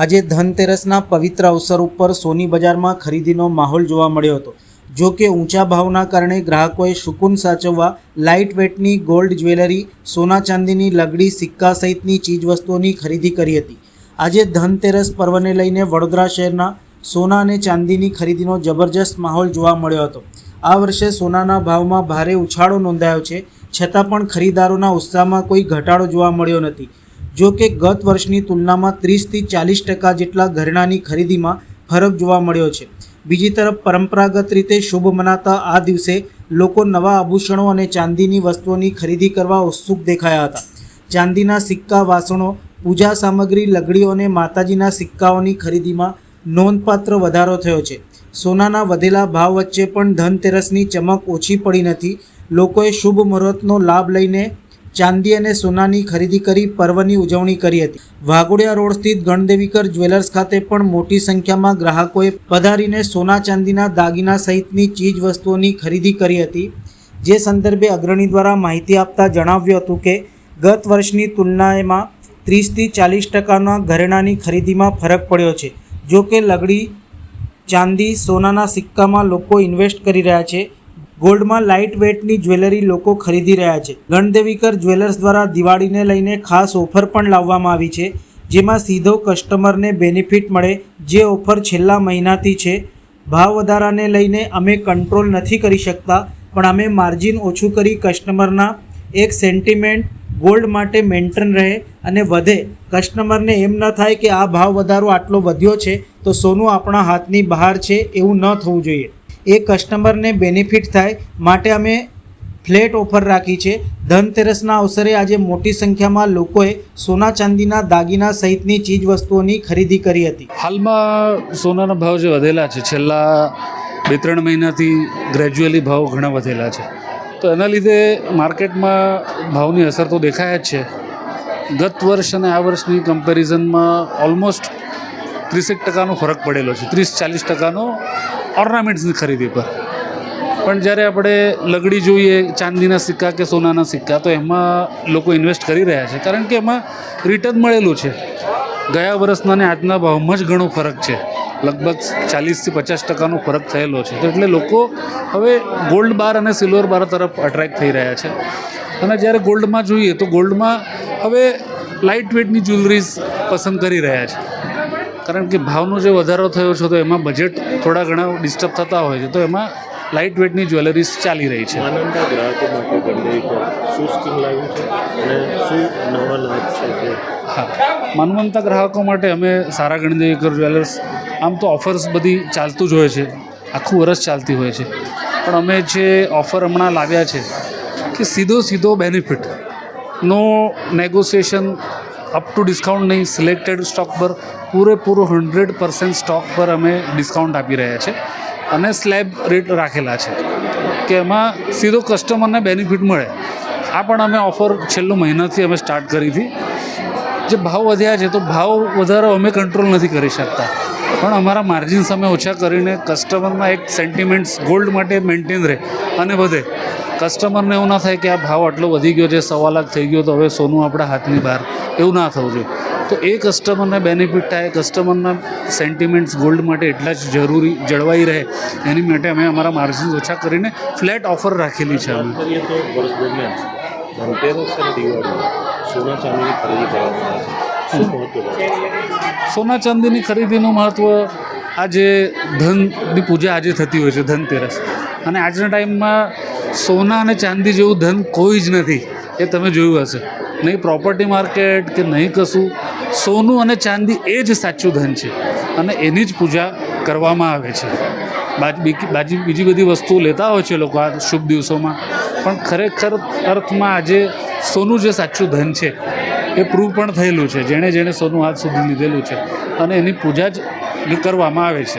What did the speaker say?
આજે ધનતેરસના પવિત્ર અવસર ઉપર સોની બજારમાં ખરીદીનો માહોલ જોવા મળ્યો હતો. જો કે ઊંચા ભાવના કારણે ગ્રાહકોએ સુકૂન સાચવવા લાઇટ વેટની ગોલ્ડ જ્વેલરી, સોના ચાંદીની લગડી, સિક્કા સહિતની ચીજવસ્તુઓની ખરીદી કરી હતી. આજે ધનતેરસ પર્વને લઈને વડોદરા શહેરના સોના અને ચાંદીની ખરીદીનો જબરજસ્ત માહોલ જોવા મળ્યો હતો. આ વર્ષે સોનાના ભાવમાં ભારે ઉછાળો નોંધાયો છે, છતાં પણ ખરીદારોના ઉત્સાહમાં કોઈ ઘટાડો જોવા મળ્યો નથી. જો કે ગત વર્ષની તુલનામાં ત્રીસથી ચાલીસ ટકા જેટલા ઘરેણાની ખરીદીમાં ફરક જોવા મળ્યો છે. બીજી તરફ, પરંપરાગત રીતે શુભ મનાતા આ દિવસે લોકો નવા આભૂષણો અને ચાંદીની વસ્તુઓની ખરીદી કરવા ઉત્સુક દેખાયા હતા. ચાંદીના સિક્કા, વાસણો, પૂજા સામગ્રી, લગડીઓ અને માતાજીના સિક્કાઓની ખરીદીમાં નોંધપાત્ર વધારો થયો છે. સોનાના વધેલા ભાવ વચ્ચે પણ ધનતેરસની ચમક ઓછી પડી નથી. લોકોએ શુભ મુહૂર્તનો લાભ લઈને ચાંદી અને સોનાની ખરીદી કરી પર્વની ઉજવણી કરી હતી. વાઘોડિયા રોડ સ્થિત ગણદેવીકર જ્વેલર્સ ખાતે પણ મોટી સંખ્યામાં ગ્રાહકોએ પધારીને સોના ચાંદીના દાગીના સહિતની ચીજ વસ્તુઓની ખરીદી કરી હતી, જે સંદર્ભે અગ્રણી દ્વારા માહિતી આપતા જણાવ્યું હતું કે, ગત વર્ષની તુલનાએમાં ત્રીસથી ચાલીસ ટકાના ઘરેણાંની ખરીદીમાં ફરક પડ્યો છે. જો કે લગડી, ચાંદી, સોનાના સિક્કામાં લોકો ઇન્વેસ્ટ કરી રહ્યા છે. ગોલ્ડમાં લાઇટ વેટની જ્વેલરી લોકો ખરીદી રહ્યા છે. ગણદેવીકર જ્વેલર્સ દ્વારા દિવાળીને લઈને ખાસ ઓફર પણ લાવવામાં આવી છે, જેમાં સીધો કસ્ટમરને બેનિફિટ મળે જે ઓફર છેલ્લા મહિનાથી છે. ભાવ વધારાને લઈને અમે કંટ્રોલ નથી કરી શકતા, પણ અમે માર્જિન ઓછું કરી કસ્ટમરના એક સેન્ટિમેન્ટ ગોલ્ડ માટે મેન્ટેન રહે અને વધે. કસ્ટમરને એમ ન થાય કે આ ભાવ વધારો આટલો વધ્યો છે, તો સોનું આપણા હાથની બહાર છે એવું ન થવું જોઈએ. એ કસ્ટમરને બેનિફિટ થાય માટે અમે ફ્લેટ ઓફર રાખી છે. ધનતેરસના અવસરે આજે મોટી સંખ્યામાં લોકોએ સોના ચાંદીના દાગીના સહિતની ચીજ વસ્તુઓની ખરીદી કરી હતી. હાલમાં સોનાના ભાવ જે વધેલા છે, છેલ્લા બે ત્રણ મહિનાથી ગ્રેજ્યુઅલી ભાવ ઘણા વધેલા છે. તો એના લીધે માર્કેટમાં ભાવની અસર તો દેખાય જ છે. ગત વર્ષ અને આ વર્ષની કમ્પેરિઝનમાં ઓલમોસ્ટ ત્રીસેક ટકાનો ફરક પડેલો છે. ત્રીસ ચાલીસ ટકાનો ઓર્નામેન્ટ્સની ખરીદી પર. પણ જ્યારે આપણે લગડી જોઈએ, ચાંદીના સિક્કા કે સોનાના સિક્કા, તો એમાં લોકો ઇન્વેસ્ટ કરી રહ્યા છે. કારણ કે એમાં રિટર્ન મળેલું છે. ગયા વર્ષના અને આજના ભાવમાં જ ઘણો ફરક છે. લગભગ ચાલીસથી પચાસ ટકાનો ફરક થયેલો છે. તો એટલે લોકો હવે ગોલ્ડ બાર અને સિલ્વર બાર તરફ અટ્રેક્ટ થઈ રહ્યા છે. અને જ્યારે ગોલ્ડમાં જોઈએ, તો ગોલ્ડમાં હવે લાઇટ વેટની જ્વેલરીઝ પસંદ કરી રહ્યા છે. કારણ કે ભાવનો જે વધારો થયો છે તો એમાં બજેટ થોડા ઘણા ડિસ્ટર્બ થતા હોય છે. તો એમાં લાઇટ વેટની જ્વેલરીઝ ચાલી રહી છે. આનંદા ગ્રાહકો માટે ગણદેવી શું સ્કીમ લાવ્યું છે અને શું નવા લાભ છે હા. માનવંતા ગ્રાહકો માટે અમે સારા ગણદેવીકર જ્વેલર્સ આમ તો ઓફર્સ બધી ચાલતું જ હોય છે. આખું વરસ ચાલતી હોય છે. પણ અમે જે ઓફર હમણાં લાવ્યા છે કે સીધો સીધો benefit no negotiation up to discount નહીં સિલેક્ટેડ સ્ટોક પર પૂરેપૂરો હંડ્રેડ પર્સન્ટ સ્ટોક પર અમે ડિસ્કાઉન્ટ આપી રહ્યા છે અને સ્લેબ રેટ રાખેલા છે કે એમાં સીધો કસ્ટમરને બેનિફિટ મળે આ પણ અમે ઓફર છેલ્લો મહિનાથી અમે સ્ટાર્ટ કરી હતી જે ભાવ વધ્યા છે તો ભાવ વધારો અમે કંટ્રોલ નથી કરી શકતા પણ અમારા માર્જિન્સ અમે ઓછા કરીને કસ્ટમરમાં એક સેન્ટિમેન્ટ્સ ગોલ્ડ માટે મેન્ટેન રહે અને વધે. કસ્ટમરને એવું ના થાય કે આ ભાવ આટલો વધી ગયો છે, સવા લાખ થઈ ગયો તો હવે સોનું આપણા હાથની બહાર. એવું ના થવું જોઈએ. તો એ કસ્ટમરને બેનિફિટ થાય કસ્ટમરના સેન્ટિમેન્ટ્સ ગોલ્ડ માટે એટલા જ જરૂરી જળવાઈ રહે. એની માટે અમે અમારા માર્જિન્સ ઓછા કરીને ફ્લેટ ઓફર રાખેલી છે અમે. ધનતેરસ અને દિવાળી. સોના ચાંદીની ખરીદી કરવામાં આવે છે. સોના ચાંદીની ખરીદીનું મહત્ત્વ આજે ધનની પૂજા આજે થતી હોય છે ધનતેરસ અને આજના ટાઈમમાં સોના અને ચાંદી જેવું ધન કોઈ જ નથી, એ તમે જોયું હશે. નહીં પ્રોપર્ટી માર્કેટ કે નહીં કશું, સોનું અને ચાંદી એ જ સાચું ધન છે અને એની જ પૂજા કરવામાં આવે છે. બાજ- બીજી બધી વસ્તુઓ લેતા હોય છે લોકો આ શુભ દિવસોમાં, પણ ખરેખર અર્થમાં આજે સોનું જે સાચું ધન છે એ પ્રૂવ પણ થયેલું છે, જેણે જેણે સોનું હાથ સુધી લીધેલું છે. અને એની પૂજા જ કરવામાં આવે છે.